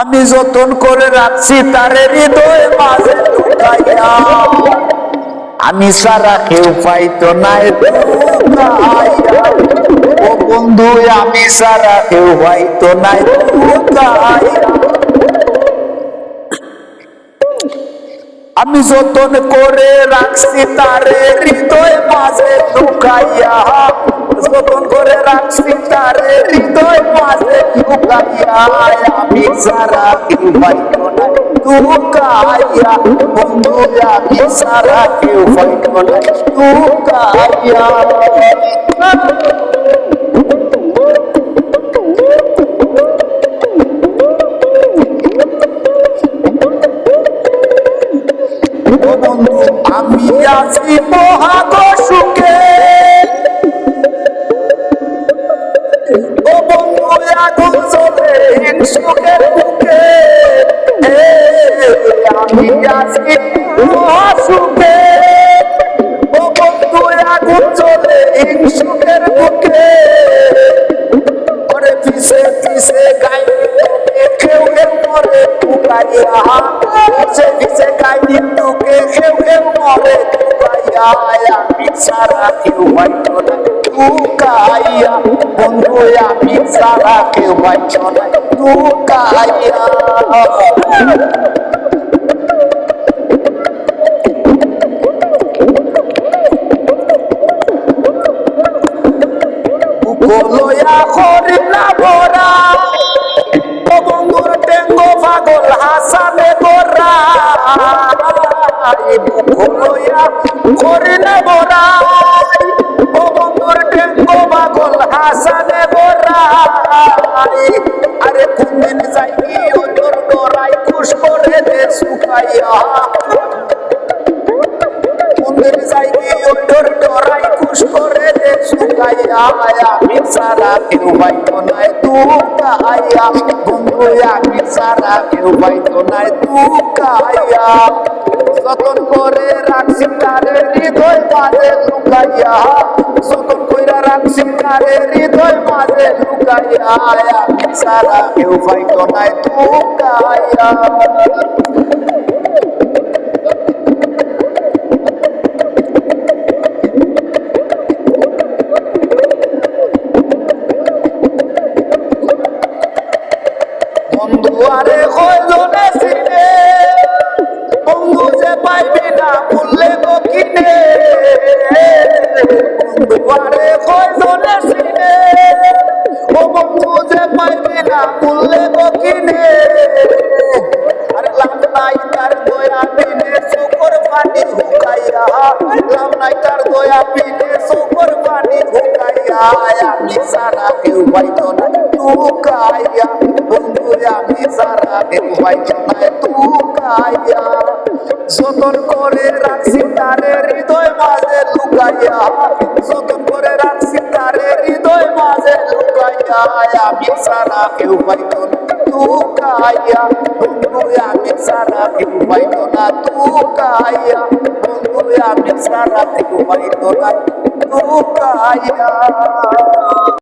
আমি যতন করে রাখছি, তারে হৃদয় মাঝে আমি সারা কেউ পাইতো নাই। ও বন্ধু আমি সারা কেউ পাইতো নাই। আমি যতন করে রাখছি, তারে হৃদয় মাঝে ঢুকাইয়া। যতন করে রাখছি, তারে হৃদয় মাঝে আমি সারা কেউ পাইতো না ঢুকাইয়া বন্ধু, আমি সারা কেউ পাইতো না ঢুকাইয়া ও বন্ধু আমি আছি মহাগ আগুন চলে সুখের মুখে আমি আছি সুখে ও বন্ধু আগুন চলে সুখের মুখে করে পিছে পিছে তোকে কেউ কেউ মরে টুকাইয়া পিছে পিছে গাইনি তোকে কেউ কেউ মরে টুকাইয়া আমি সারা কেউ হয়তো না টুকাইয়া বন্ধু, আমি সারা কেউ হয়তো না টুকাইয়া লয়া করি না ভরা ও বন্ধুর টেঙ্গ পাগল হাসানে গোরা লয়া করি না ভরা। ও বন্ধুর টেঙ্গ পাগল হাসানে গোরা আরে কোনদিন যাই কি ও খুশ করে দে সুখাইয়া মন্দির যাই গিয়ে তোর খুশ করে সুখাইয়া আমি সারা কেউ পাইতো নাই তু কাইয়া বন্ধু আমি সারা কেউ পাইতো নাই তু কাইয়া যতন করে রাখছি তারে হৃদয় মাঝে লুকাইয়া যতন কইরা রাখছি তারে হৃদয় মাঝে লুকাইয়া সারা কেউ পাইতো নাই তু কাইয়া আরে কয়জনে চিনে বন্ধু যে পাইবি না বললে কিনে। বন্ধু আরে কয়জনে চিনে ও যে পাইবি না বললে কিনে। আরে লাভ নাই তার দয়া বিনে, শুকর পানি হুকাইয়া লাভ নাই তার দয়া বিনে, শুকর পানি হুকাইয়া আমি সারা না। যতন করে রাখছি তারে হৃদয় মাঝে লুকাইয়া। যতন করে রাখছি তারে হৃদয় মাঝে লুকাইয়া। আমি সারা কেউ পাইতো না টুকাইয়া বন্ধু, আমি সারা কেউ পাইতো না টুকাইয়া বন্ধু, আমি সারা কেউ পাইতো না টুকাইয়া